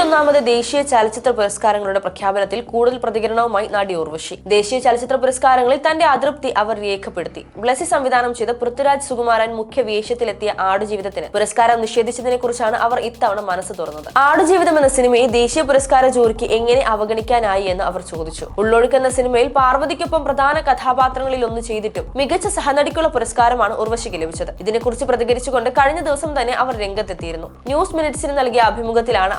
ദേശീയ ചലച്ചിത്ര പുരസ്കാരങ്ങളുടെ പ്രഖ്യാപനത്തിൽ കൂടുതൽ പ്രതികരണവുമായി നടി ഉർവശി. ദേശീയ ചലച്ചിത്ര പുരസ്കാരങ്ങളിൽ തന്റെ അതൃപ്തി അവർ രേഖപ്പെടുത്തി. ബ്ലസി സംവിധാനം ചെയ്ത പൃഥ്വിരാജ് സുകുമാരൻ മുഖ്യ വേഷത്തിലെത്തിയ ആടുജീവിതത്തിന് പുരസ്കാരം നിഷേധിച്ചതിനെ കുറിച്ചാണ് അവർ ഇത്തവണ മനസ്സ് തുറന്നത്. ആടുജീവിതം എന്ന സിനിമയെ ദേശീയ പുരസ്കാര ജോലിക്ക് എങ്ങനെ അവഗണിക്കാനായി എന്ന് അവർ ചോദിച്ചു. ഉള്ളൊഴുക്ക് എന്ന സിനിമയിൽ പാർവതിക്കൊപ്പം പ്രധാന കഥാപാത്രങ്ങളിൽ ഒന്ന് ചെയ്തിട്ടും മികച്ച സഹനടിക്കുള്ള പുരസ്കാരമാണ് ഉർവശിക്ക് ലഭിച്ചത്. ഇതിനെക്കുറിച്ച് പ്രതികരിച്ചുകൊണ്ട് കഴിഞ്ഞ ദിവസം തന്നെ അവർ രംഗത്തെത്തിയിരുന്നു. ന്യൂസ് മിനിറ്റ്സിന് നൽകിയ അഭിമുഖത്തിലാണ്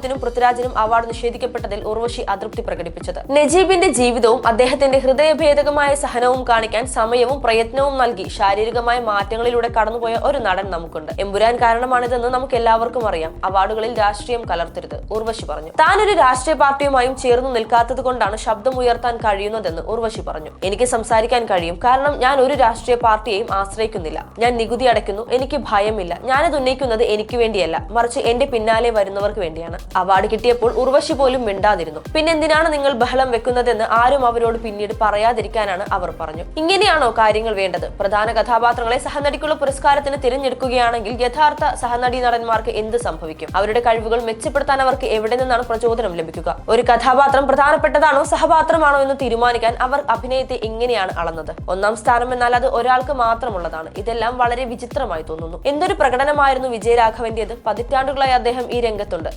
ആടുജീവിതത്തിനും പൃഥ്വിരാജിനും അവാർഡ് നിഷേധിക്കപ്പെട്ടതിൽ ഉർവശി അതൃപ്തി പ്രകടിപ്പിച്ചത്. നജീബിന്റെ ജീവിതവും അദ്ദേഹത്തിന്റെ ഹൃദയഭേദകമായ സഹനവും കാണിക്കാൻ സമയവും പ്രയത്നവും നൽകി ശാരീരികമായ മാറ്റങ്ങളിലൂടെ കടന്നുപോയ ഒരു നടൻ നമുക്കുണ്ട്. എമ്പുരാൻ കാരണമാണിതെന്ന് നമുക്ക് എല്ലാവർക്കും അറിയാം. അവാർഡുകളിൽ രാഷ്ട്രീയം കലർത്തരുത് ഉർവശി പറഞ്ഞു. താനൊരു രാഷ്ട്രീയ പാർട്ടിയുമായും ചേർന്ന് നിൽക്കാത്തത് കൊണ്ടാണ് ശബ്ദം ഉയർത്താൻ കഴിയുന്നതെന്ന് ഉർവശി പറഞ്ഞു. എനിക്ക് സംസാരിക്കാൻ കഴിയും. കാരണം ഞാൻ ഒരു രാഷ്ട്രീയ പാർട്ടിയെയും ആശ്രയിക്കുന്നില്ല. ഞാൻ നികുതി അടയ്ക്കുന്നു. എനിക്ക് ഭയമില്ല. ഞാനത് ഉന്നയിക്കുന്നത് എനിക്ക് വേണ്ടിയല്ല. മറിച്ച് എന്റെ പിന്നാലെ വരുന്നവർക്ക് വേണ്ടിയാണ്. അവാർഡ് കിട്ടിയപ്പോൾ ഉർവശി പോലും മിണ്ടാതിരുന്നു. പിന്നെന്തിനാണ് നിങ്ങൾ ബഹളം വെക്കുന്നതെന്ന് ആരും അവരോട് പിന്നീട് പറയാതിരിക്കാനാണ് അവർ പറഞ്ഞു. ഇങ്ങനെയാണോ കാര്യങ്ങൾ വേണ്ടത്? പ്രധാന കഥാപാത്രങ്ങളെ സഹനടിക്കുള്ള പുരസ്കാരത്തിന് തിരഞ്ഞെടുക്കുകയാണെങ്കിൽ യഥാർത്ഥ സഹനടി നടന്മാർക്ക് എന്ത് സംഭവിക്കും? അവരുടെ കഴിവുകൾ മെച്ചപ്പെടുത്താൻ അവർക്ക് എവിടെ നിന്നാണ് പ്രചോദനം ലഭിക്കുക? ഒരു കഥാപാത്രം പ്രധാനപ്പെട്ടതാണോ സഹപാത്രമാണോ എന്ന് തീരുമാനിക്കാൻ അവർ അഭിനയത്തെ എങ്ങനെയാണ് അളന്നത്? ഒന്നാം സ്ഥാനം എന്നാൽ അത് ഒരാൾക്ക് മാത്രമുള്ളതാണ്. ഇതെല്ലാം വളരെ വിചിത്രമായി തോന്നുന്നു. എന്തൊരു പ്രകടനമായിരുന്നു വിജയരാഘവന്റേത്? പതിറ്റാണ്ടുകളായി അദ്ദേഹം ഈ രംഗത്തുണ്ട്.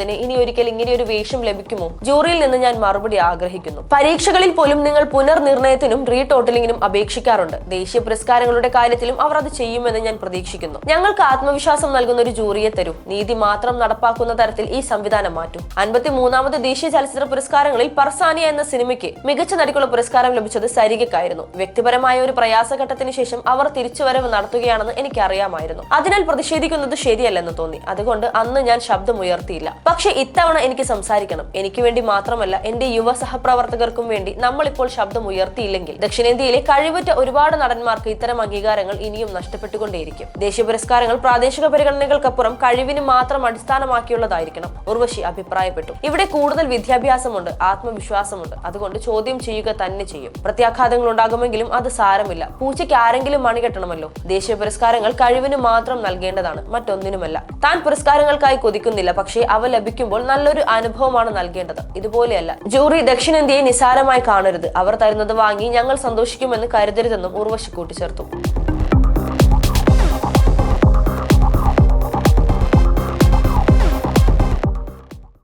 അദ്ദേഹത്തിന് ഇനി ഒരിക്കൽ ഇങ്ങനെ ഒരു വേഷം ലഭിക്കുമോ? ജൂറിയിൽ നിന്ന് ഞാൻ മറുപടി ആഗ്രഹിക്കുന്നു. പരീക്ഷകളിൽ പോലും നിങ്ങൾ പുനർനിർണയത്തിനും റീടോട്ടലിംഗിനും അപേക്ഷിക്കാറുണ്ട്. ദേശീയ പുരസ്കാരങ്ങളുടെ കാര്യത്തിലും അവർ അത് ചെയ്യുമെന്ന് ഞാൻ പ്രതീക്ഷിക്കുന്നു. ഞങ്ങൾക്ക് ആത്മവിശ്വാസം നൽകുന്ന ഒരു ജൂറിയെ തരൂ. നീതി മാത്രം നടപ്പാക്കുന്ന തരത്തിൽ ഈ സംവിധാനം മാറ്റും. അൻപത്തി മൂന്നാമത് ദേശീയ ചലച്ചിത്ര പുരസ്കാരങ്ങളിൽ പർസാനിയ എന്ന സിനിമയ്ക്ക് മികച്ച നടിക്കുള്ള പുരസ്കാരം ലഭിച്ചത് സരികയ്ക്കായിരുന്നു. വ്യക്തിപരമായ ഒരു പ്രയാസഘട്ടത്തിന് ശേഷം അവർ തിരിച്ചുവരവ് നടത്തുകയാണെന്ന് എനിക്കറിയാമായിരുന്നു. അതിനാൽ പ്രതിഷേധിക്കുന്നത് ശരിയല്ലെന്ന് തോന്നി. അതുകൊണ്ട് അന്ന് ഞാൻ ശബ്ദം ഉയർത്തിയില്ല പക്ഷെ ഇത്തവണ എനിക്ക് സംസാരിക്കണം. എനിക്ക് വേണ്ടി മാത്രമല്ല എന്റെ യുവ സഹപ്രവർത്തകർക്കും വേണ്ടി നമ്മൾ ഇപ്പോൾ ശബ്ദം ഉയർത്തിയില്ലെങ്കിൽ ദക്ഷിണേന്ത്യയിലെ കഴിവുറ്റ ഒരുപാട് നടന്മാർക്ക് ഇത്തരം അംഗീകാരങ്ങൾ ഇനിയും നഷ്ടപ്പെട്ടുകൊണ്ടേയിരിക്കും. ദേശീയ പുരസ്കാരങ്ങൾ പ്രാദേശിക പരിഗണനകൾക്കപ്പുറം കഴിവിന് മാത്രം അടിസ്ഥാനമാക്കിയുള്ളതായിരിക്കണം. ഉർവശി അഭിപ്രായപ്പെട്ടു. ഇവിടെ കൂടുതൽ വിദ്യാഭ്യാസമുണ്ട് ആത്മവിശ്വാസമുണ്ട്. അതുകൊണ്ട് ചോദ്യം ചെയ്യുക തന്നെ ചെയ്യും. പ്രത്യാഘാതങ്ങൾ ഉണ്ടാകുമെങ്കിലും അത് സാരമില്ല. പൂച്ചയ്ക്ക് ആരെങ്കിലും മണി കെട്ടണമല്ലോ. ദേശീയ പുരസ്കാരങ്ങൾ കഴിവിന് മാത്രം നൽകേണ്ടതാണ് മറ്റൊന്നിനുമല്ല. താൻ പുരസ്കാരങ്ങൾക്കായി കൊതിക്കുന്നില്ല പക്ഷേ അവ ലഭിക്കുമ്പോൾ നല്ലൊരു അനുഭവമാണ് നൽകേണ്ടത്. ഇതുപോലെയല്ല. ജൂറി ദക്ഷിണേന്ത്യയെ നിസാരമായി കാണരുത്. അവർ തരുന്നത് വാങ്ങി ഞങ്ങൾ സന്തോഷിക്കുമെന്ന് കരുതരുതെന്നും ഉർവശി കൂട്ടിച്ചേർത്തു.